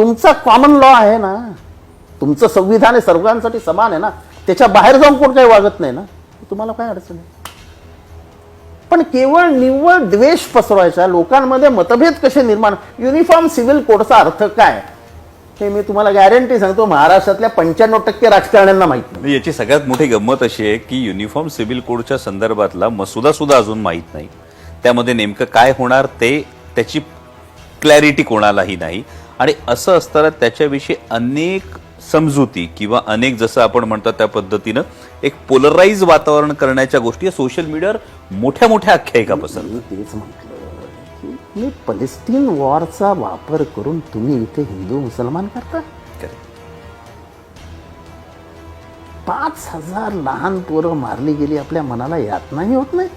तुमचा common law आहे ना तुमचं संविधान हे सर्वांसाठी समान आहे ना त्याच्या बाहेर जाऊन कोण काही वागत नाही ना तुम्हाला काय अडचण आहे? पण केवळ निव्वळ द्वेष पसरवायचा लोकांमध्ये मतभेद कसे निर्माण युनिफॉर्म सिव्हिल कोडचा अर्थ काय? हे मी तुम्हाला गॅरंटी सांगतो महाराष्ट्रातल्या पंच्याण्णव टक्के राजकारण्यांना माहीत नाही. म्हणजे याची सगळ्यात मोठी गंमत अशी आहे की युनिफॉर्म सिव्हिल कोडच्या संदर्भातला मसुदा सुद्धा अजून माहीत नाही. त्यामध्ये नेमकं काय होणार ते त्याची क्लॅरिटी कोणालाही नाही. आणि असं असताना त्याच्याविषयी अनेक समजुती किंवा अनेक जसं आपण म्हणतो त्या पद्धतीनं एक पोलराईज वातावरण करण्याच्या गोष्टी सोशल मीडियावर मोठ्या मोठ्या आख्यायिका पसरतात तेच म्हटलं की मी पलेस्टीन वॉरचा वापर करून तुम्ही इथे हिंदू मुसलमान करता? पाच हजार लहान पोरं मारली गेली आपल्या मनाला यातनाही होत नाहीत.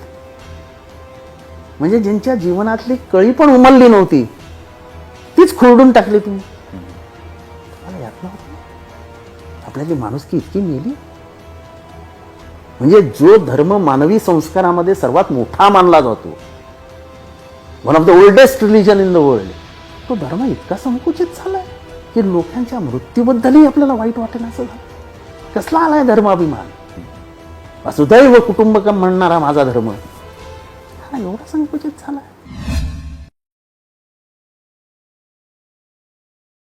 म्हणजे ज्यांच्या जीवनातली कळी पण उमलली नव्हती. तीच खुरडून टाकली तुम्ही. मला यातना आपल्याची माणुसकी इतकी मेली. म्हणजे जो धर्म मानवी संस्कारामध्ये सर्वात मोठा मानला जातो one of the oldest religion in the world तो धर्म इतका संकुचित झालाय की लोकांच्या मृत्यूबद्दलही आपल्याला वाईट वाटेल असं झालं. कसला आलाय धर्माभिमान? वसुदैव कुटुंबकम म्हणणारा माझा धर्म. हा एवढा संकुचित झालाय.